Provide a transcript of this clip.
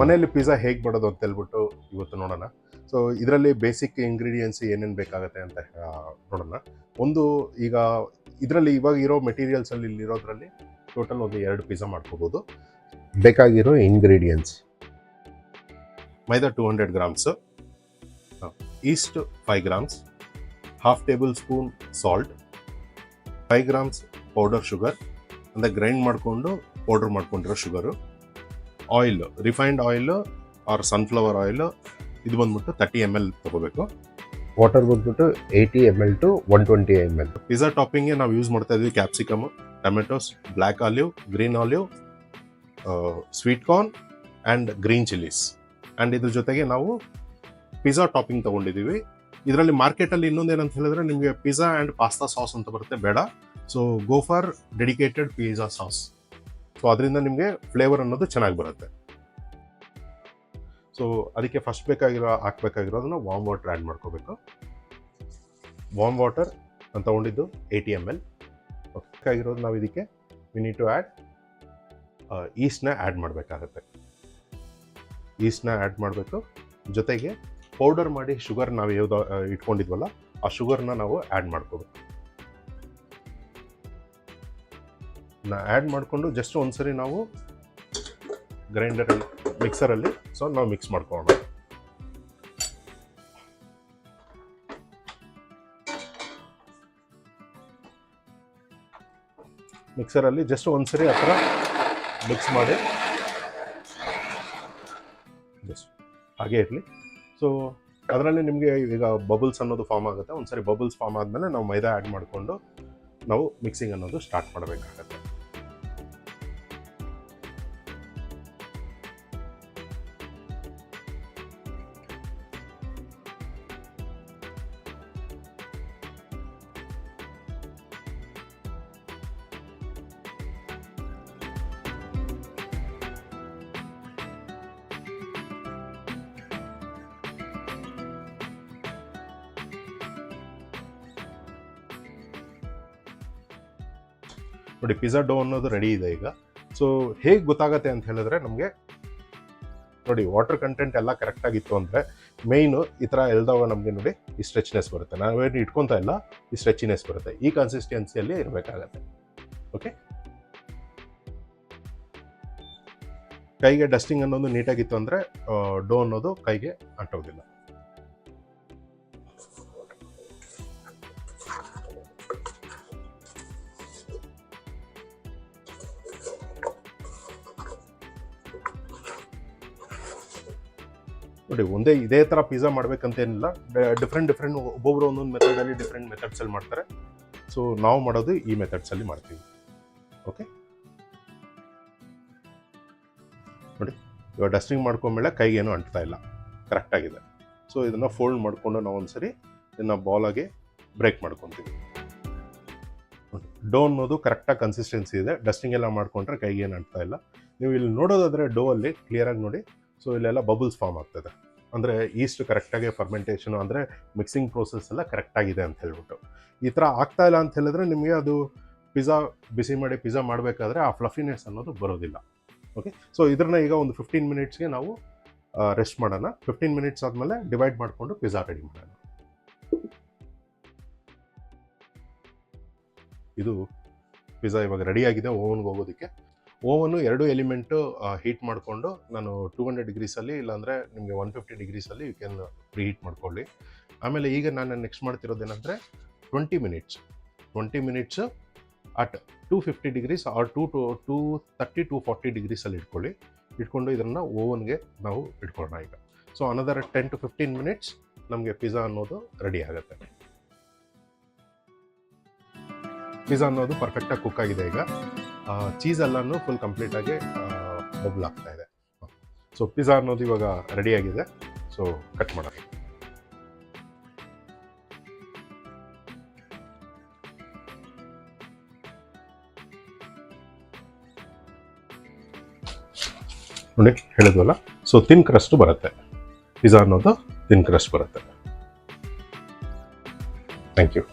ಮನೆಯಲ್ಲಿ ಪಿಜ್ಜಾ ಹೇಗೆ ಮಾಡೋದು ಅಂತ ಹೇಳ್ಬಿಟ್ಟು ಇವತ್ತು ನೋಡೋಣ. ಸೊ ಇದರಲ್ಲಿ ಬೇಸಿಕ್ ಇಂಗ್ರೀಡಿಯೆಂಟ್ಸ್ ಏನೇನು ಬೇಕಾಗುತ್ತೆ ಅಂತ ನೋಡೋಣ. ಒಂದು, ಈಗ ಇದರಲ್ಲಿ ಇವಾಗ ಇರೋ ಮೆಟೀರಿಯಲ್ಸ್ ಅಲ್ಲಿ ಇಲ್ಲಿರೋದ್ರಲ್ಲಿ ಟೋಟಲ್ ಒಂದು ಎರಡು ಪಿಜ್ಜಾ ಮಾಡ್ಕೋಬೋದು. ಬೇಕಾಗಿರೋ ingredients maida two hundred grams yeast five grams half tablespoon salt five grams powder sugar ಅಂದರೆ ಗ್ರೈಂಡ್ ಮಾಡಿಕೊಂಡು ಪೌಡರ್ ಮಾಡ್ಕೊಂಡಿರೋ sugar oil refined oil or sunflower oil ಇದು ಬಂದ್ಬಿಟ್ಟು ತರ್ಟಿ ಎಂ ಎಲ್ ತಗೋಬೇಕು. ವಾಟರ್ ಬಂದ್ಬಿಟ್ಟು eighty M L to one twenty M L pizza ಟಾಪಿಂಗ್ಗೆ ನಾವು use ಮಾಡ್ತಾ ಇದ್ವಿ capsicum tomatoes black olive green olive sweet corn and green chillies and ಇದ್ರ ಜೊತೆಗೆ ನಾವು ಪಿಜ್ಜಾ ಟಾಪಿಂಗ್ ತೊಗೊಂಡಿದ್ದೀವಿ ಇದರಲ್ಲಿ ಮಾರ್ಕೆಟಲ್ಲಿ ಇನ್ನೊಂದೇನಂತ ಹೇಳಿದ್ರೆ ನಿಮಗೆ ಪಿಜ್ಜಾ ಆ್ಯಂಡ್ ಪಾಸ್ತಾ ಸಾಸ್ ಅಂತ ಬರುತ್ತೆ ಬೇಡ. So go for dedicated pizza sauce so ಅದರಿಂದ ನಿಮಗೆ ಫ್ಲೇವರ್ ಅನ್ನೋದು ಚೆನ್ನಾಗಿ ಬರುತ್ತೆ. ಸೊ ಅದಕ್ಕೆ ಫಸ್ಟ್ ಬೇಕಾಗಿರೋ ಹಾಕ್ಬೇಕಾಗಿರೋದನ್ನ ವಾಮ್ ವಾಟರ್ ಆ್ಯಡ್ ಮಾಡ್ಕೋಬೇಕು. ವಾಮ್ ವಾಟರ್ ಅಂತ ತೊಗೊಂಡಿದ್ದು ಟಿ ಎಂ ಎಲ್ ಬೇಕಾಗಿರೋದು ನಾವು ಇದಕ್ಕೆ ವಿ ಟು ಆ್ಯಡ್ ಈಸ್ಟ್ನ ಆ್ಯಡ್ ಮಾಡಬೇಕಾಗತ್ತೆ. ಈಸ್ಟ್ನ ಆ್ಯಡ್ ಮಾಡಬೇಕು. ಜೊತೆಗೆ ಪೌಡರ್ ಮಾಡಿ ಶುಗರ್ ನಾವು ಯಾವುದೋ ಇಟ್ಕೊಂಡಿದ್ವಲ್ಲ, ಆ ಶುಗರ್ನ ನಾವು ಆ್ಯಡ್ ಮಾಡ್ಕೋಬೇಕು. ನಾ ಆ್ಯಡ್ ಮಾಡಿಕೊಂಡು ಜಸ್ಟ್ ಒಂದ್ಸರಿ ನಾವು ಗ್ರೈಂಡರಲ್ಲಿ ಮಿಕ್ಸರಲ್ಲಿ ಸೊ ನಾವು ಮಿಕ್ಸ್ ಮಾಡ್ಕೊಳ್ಳೋಣ. ಮಿಕ್ಸರಲ್ಲಿ ಜಸ್ಟ್ ಒಂದ್ಸರಿ ಆ ಥರ ಮಿಕ್ಸ್ ಮಾಡಿ. ಜಸ್ಟ್ ಹಾಗೆ ಇರಲಿ. ಸೊ ಅದರಲ್ಲಿ ನಿಮಗೆ ಈಗ ಬಬಲ್ಸ್ ಅನ್ನೋದು ಫಾರ್ಮ್ ಆಗುತ್ತೆ. ಒಂದ್ಸರಿ ಬಬಲ್ಸ್ ಫಾರ್ಮ್ ಆದಮೇಲೆ ನಾವು ಮೈದಾ ಆ್ಯಡ್ ಮಾಡಿಕೊಂಡು ನಾವು ಮಿಕ್ಸಿಂಗ್ ಅನ್ನೋದು ಸ್ಟಾರ್ಟ್ ಮಾಡಬೇಕಾಗತ್ತೆ. ನೋಡಿ ಪಿಜ್ಜಾ ಡೋ ಅನ್ನೋದು ರೆಡಿ ಇದೆ ಈಗ. ಸೊ ಹೇಗೆ ಗೊತ್ತಾಗತ್ತೆ ಅಂತ ಹೇಳಿದ್ರೆ ನಮಗೆ ನೋಡಿ ವಾಟರ್ ಕಂಟೆಂಟ್ ಎಲ್ಲ ಕರೆಕ್ಟಾಗಿತ್ತು ಅಂದರೆ ಮೇಯ್ನು ಈ ಥರ ಎಲ್ದಾಗ ನಮಗೆ ನೋಡಿ ಈ ಸ್ಟ್ರೆಚ್ನೆಸ್ ಬರುತ್ತೆ. ನಾವೇನು ಇಟ್ಕೊತಾ ಇಲ್ಲ, ಈ ಸ್ಟ್ರೆಚ್ನೆಸ್ ಬರುತ್ತೆ. ಈ ಕನ್ಸಿಸ್ಟೆನ್ಸಿಯಲ್ಲಿ ಇರಬೇಕಾಗತ್ತೆ. ಓಕೆ ಕೈಗೆ ಡಸ್ಟಿಂಗ್ ಅನ್ನೋದು ನೀಟಾಗಿತ್ತು ಅಂದರೆ ಡೋ ಅನ್ನೋದು ಕೈಗೆ ಅಂಟೋದಿಲ್ಲ. ನೋಡಿ, ಒಂದೇ ಇದೇ ಥರ ಪಿಜ್ಜಾ ಮಾಡ್ಬೇಕಂತೇನಿಲ್ಲ ಡಿಫ್ರೆಂಟ್ ಡಿಫ್ರೆಂಟ್ ಒಬ್ಬೊಬ್ರು ಒಂದೊಂದು ಮೆಥಡಲ್ಲಿ ಡಿಫ್ರೆಂಟ್ ಮೆಥಡ್ಸಲ್ಲಿ ಮಾಡ್ತಾರೆ. ಸೊ ನಾವು ಮಾಡೋದು ಈ ಮೆಥಡ್ಸಲ್ಲಿ ಮಾಡ್ತೀವಿ. ಓಕೆ ನೋಡಿ, ಇವಾಗ ಡಸ್ಟಿಂಗ್ ಮಾಡ್ಕೊಂಡ್ಮೇಲೆ ಕೈಗೇನು ಅಂಟ್ತಾ ಇಲ್ಲ. ಕರೆಕ್ಟಾಗಿದೆ ಸೊ ಇದನ್ನು ಫೋಲ್ಡ್ ಮಾಡಿಕೊಂಡು ನಾವು ಒಂದ್ಸರಿ ಇದನ್ನು ಬಾಲಾಗಿ ಬ್ರೇಕ್ ಮಾಡ್ಕೊತೀವಿ. ಡೋ ಅನ್ನೋದು ಕರೆಕ್ಟಾಗಿ ಕನ್ಸಿಸ್ಟೆನ್ಸಿ ಇದೆ. ಡಸ್ಟಿಂಗ್ ಎಲ್ಲ ಮಾಡಿಕೊಂಡ್ರೆ ಕೈಗೆ ಏನು ಅಂಟ್ತಾ ಇಲ್ಲ. ನೀವು ಇಲ್ಲಿ ನೋಡೋದಾದರೆ ಡೋ ಅಲ್ಲಿ ಕ್ಲಿಯರಾಗಿ ನೋಡಿ ಸೊ ಇಲ್ಲೆಲ್ಲ ಬಬಲ್ಸ್ ಫಾರ್ಮ್ ಆಗ್ತದೆ. ಅಂದರೆ ಈಸ್ಟ್ ಕರೆಕ್ಟಾಗಿ ಫರ್ಮೆಂಟೇಷನು ಅಂದರೆ ಮಿಕ್ಸಿಂಗ್ ಪ್ರೋಸೆಸ್ ಎಲ್ಲ ಕರೆಕ್ಟಾಗಿದೆ ಅಂತ ಹೇಳ್ಬಿಟ್ಟು. ಈ ಥರ ಆಗ್ತಾ ಇಲ್ಲ ಅಂತ ಹೇಳಿದ್ರೆ ನಿಮಗೆ ಅದು ಪಿಜ್ಜಾ ಬಿಸಿ ಮಾಡಿ ಪಿಜ್ಜಾ ಮಾಡಬೇಕಾದ್ರೆ ಆ ಫ್ಲಫಿನೆಸ್ ಅನ್ನೋದು ಬರೋದಿಲ್ಲ. ಓಕೆ ಸೊ ಇದನ್ನ ಈಗ ಒಂದು ಫಿಫ್ಟೀನ್ ಮಿನಿಟ್ಸ್ಗೆ ನಾವು ರೆಸ್ಟ್ ಮಾಡೋಣ. ಫಿಫ್ಟೀನ್ ಮಿನಿಟ್ಸ್ ಆದಮೇಲೆ ಡಿವೈಡ್ ಮಾಡಿಕೊಂಡು ಪಿಜ್ಜಾ ರೆಡಿ ಮಾಡೋಣ. ಇದು ಪಿಜ್ಜಾ ಇವಾಗ ರೆಡಿಯಾಗಿದೆ ಓವನ್ಗೆ ಹೋಗೋದಕ್ಕೆ. ಓವನು ಎರಡು ಎಲಿಮೆಂಟು ಹೀಟ್ ಮಾಡಿಕೊಂಡು ನಾನು ಟೂ ಹಂಡ್ರೆಡ್ ಡಿಗ್ರೀಸಲ್ಲಿ ಇಲ್ಲಾಂದರೆ ನಿಮಗೆ ಒನ್ ಫಿಫ್ಟಿ ಡಿಗ್ರೀಸಲ್ಲಿ ಯು ಕ್ಯಾನ್ ಪ್ರೀ ಹೀಟ್ ಮಾಡ್ಕೊಳ್ಳಿ. ಆಮೇಲೆ ಈಗ ನಾನು next ಮಾಡ್ತಿರೋದೇನೆಂದರೆ twenty minutes twenty minutes at two fifty degrees or two to two thirty to forty ಡಿಗ್ರೀಸಲ್ಲಿ ಇಟ್ಕೊಳ್ಳಿ. ಇಟ್ಕೊಂಡು ಇದನ್ನು ಓವನ್ಗೆ ನಾವು ಇಟ್ಕೊಳ್ಳೋಣ ಈಗ. So another ten to fifteen minutes ನಮಗೆ ಪಿಜ್ಜಾ ಅನ್ನೋದು ರೆಡಿ ಆಗುತ್ತೆ. ಪಿಜ್ಜಾ ಅನ್ನೋದು ಪರ್ಫೆಕ್ಟಾಗಿ ಕುಕ್ ಆಗಿದೆ ಈಗ. ಚೀಸ್ ಎಲ್ಲನೂ ಫುಲ್ ಕಂಪ್ಲೀಟಾಗಿ ಬಬಲ್ ಆಗ್ತಾ ಇದೆ. ಸೊ ಪಿಜ್ಜಾ ಅನ್ನೋದು ಇವಾಗ ಆಗಿದೆ. ಸೊ ಕಟ್ ಮಾಡೋಣ. ನೋಡಿ, ಹೇಳಿದ್ವಲ್ಲ? ಸೊ ತಿನ್ ಕ್ರಸ್ಟ್ ಬರುತ್ತೆ. ಪಿಜ್ಜಾ ಅನ್ನೋದು ತಿನ್ ಕ್ರಸ್ಟ್ ಬರುತ್ತೆ. Thank you